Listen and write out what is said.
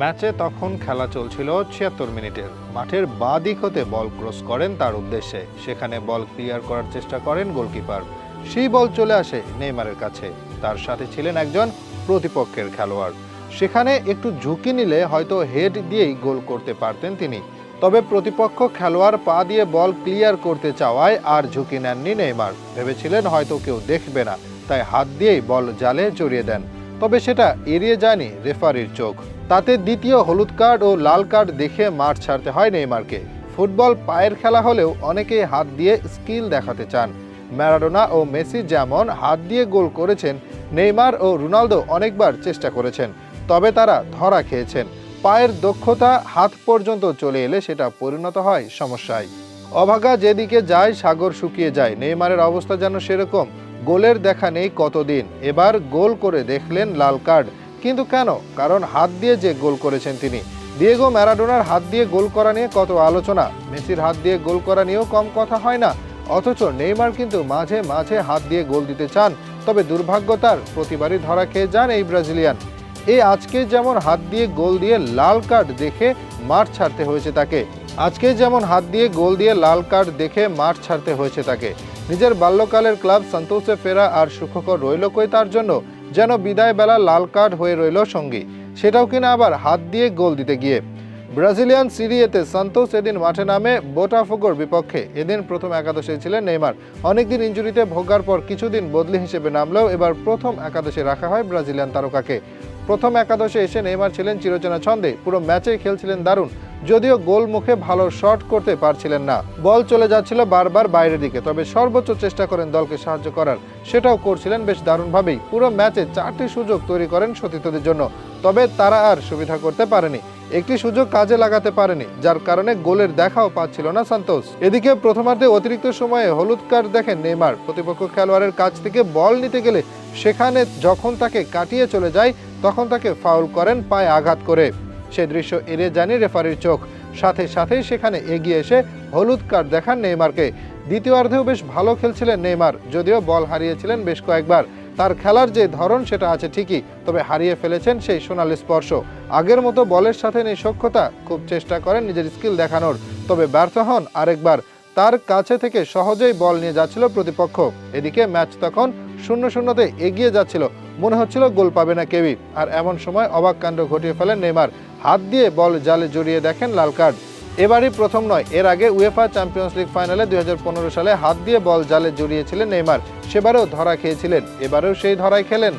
ম্যাচে তখন খেলা চলছিল ছিয়াত্তর মিনিটের। মাঠের বাঁ দিক হতে বল ক্রস করেন তার উদ্দেশ্যে। সেখানে বল ক্লিয়ার করার চেষ্টা করেন গোলকিপার। সেই বল চলে আসে নেইমারের কাছে। তার সাথে ছিলেন একজন প্রতিপক্ষের খেলোয়াড়। সেখানে একটু ঝুঁকি নিলে হয়তো হেড দিয়েই গোল করতে পারতেন তিনি। তবে প্রতিপক্ষ খেলোয়াড় পা দিয়ে বল ক্লিয়ার করতে চাওয়ায় আর ঝুঁকি নেননি নেইমার। ভেবেছিলেন হয়তো কেউ দেখবে না, তাই হাত দিয়েই বল জালে জড়িয়ে দেন। তবে সেটা এড়িয়ে যায়নি রেফারির চোখ। তাতে দ্বিতীয় হলুদ কার্ড ও লাল কার্ড দেখে মাঠ ছাড়তে হয় নেইমারকে। ফুটবল পায়ের খেলা হলেও অনেকেই হাত দিয়ে স্কিল দেখাতে চান। ম্যারাডোনা ও মেসি যেমন হাত দিয়ে গোল করেছেন, নেইমার ও রোনালদো অনেকবার চেষ্টা করেছেন, তবে তারা ধরা খেয়েছেন। পায়ের দক্ষতা হাত পর্যন্ত চলে এলে সেটা পরিণত হয় সমস্যায়। অভাগা যেদিকে যায়, সাগর শুকিয়ে যায়। নেইমারের অবস্থা যেন সেরকম। গোলের দেখা নেই কতদিন। এবার গোল করে দেখলেন লাল কার্ড। কিন্তু কেন? কারণ হাত দিয়ে যে গোল করেছেন তিনি। দিয়েগো ম্যারাডোনার হাত দিয়ে গোল করা নিয়ে কত আলোচনা। মেসির হাত দিয়ে গোল করা নিয়েও কম কথা হয় না। অথচ নেইমার কিন্তু মাঝে মাঝে হাত দিয়ে গোল দিতে চান। তবে দুর্ভাগ্য তার, প্রতিবারই ধরা খেয়ে যান এই ব্রাজিলিয়ান। এই আজকে যেমন হাত দিয়ে গোল দিয়ে লাল কার্ড দেখে মাঠ ছাড়তে হয়েছে তাকে। আজকে যেমন হাত দিয়ে গোল দিয়ে লাল কার্ড দেখে মাঠ ছাড়তে হয়েছে তাকে। নিজের বাল্যকালের ক্লাব সন্তোষে ফেরা আর সুখকর রইল কই তার জন্য? যেন বিদায় বেলা লাল কার্ড হয়ে রইল সঙ্গী। সেটাও কিনা আবার হাত দিয়ে গোল দিতে গিয়ে। ব্রাজিলিয়ান সিরিয়েতে সন্তোষ এদিন মাঠে নামে বোটাফোগোর বিপক্ষে। এদিন প্রথম একাদশে ছিলেন নেইমার। অনেকদিন ইঞ্জুরিতে ভোগার পর কিছুদিন বদলি হিসেবে নামলেও এবার প্রথম একাদশে রাখা হয় ব্রাজিলিয়ান তারকাকে। প্রথম একাদশে এসে নেইমার ছিলেন চিরচেনা ছন্দে। পুরো ম্যাচেই খেলছিলেন দারুণ। যদিও গোল মুখে ভালো শট করতে পারছিলেন না। বল চলে যাচ্ছিল বারবার বাইরের দিকে, তবে সর্বোচ্চ চেষ্টা করেন দলকে সাহায্য করার। সেটাও করছিলেন বেশ দারুণভাবেই। পুরো ম্যাচে চারটি সুযোগ তৈরি করেন সতীর্থদের জন্য, তবে তারা আর সুবিধা করতে পারেনি। একটি সুযোগ কাজে লাগাতে পারেনি, যার কারণে গোলের দেখাও পাচ্ছিল না সন্তোষ এদিকে প্রথমার্ধে অতিরিক্ত সময়ে হলুদ কার্ড দেখেন নেইমার। প্রতিপক্ষ খেলোয়াড়ের কাছ থেকে বল নিতে গেলে সেখানে যখন তাকে কাটিয়ে চলে যায় তখন তাকে ফাউল করেন পায়ে আঘাত করে। সে দৃশ্য এড়িয়ে জানি রেফারির চোখ। সাথে সাথেই সেখানে এগিয়ে এসে হলুদ কার্ড দেখান নেইমারকে। দ্বিতীয়ার্ধেও বেশ ভালো খেলছিলেন নেইমার, যদিও বল হারিয়েছিলেন বেশ কয়েকবার। তার খেলার যে ধরন সেটা আছে ঠিকই, তবে হারিয়ে ফেলেছেন সেই সোনালি স্পর্শ। আগের মতো বলের সাথে নেই সক্ষতা, খুব চেষ্টা করেন নিজের স্কিল দেখানোর। তবে ব্যর্থ হন আরেকবার। তার কাছে থেকে সহজেই বল নিয়ে যাচ্ছিল প্রতিপক্ষ। এদিকে ম্যাচ তখন শূন্য শূন্যতে এগিয়ে যাচ্ছিল। মনে হচ্ছিল গোল পাবে না কেউই আর এমন সময় অবাক কাণ্ড ঘটিয়ে ফেলেন নেইমার। হাত দিয়ে বল জালে জড়িয়ে দেখেন লাল কার্ড। এবারই প্রথম নয়, এর আগে উয়েফা চ্যাম্পিয়ন্স লিগ ফাইনালে দুই হাজার পনেরো সালে হাত দিয়ে বল জালে জড়িয়েছিলেন নেইমার। সেবারেও ধরা খেয়েছিলেন, এবারেও সেই ধরায় খেলেন।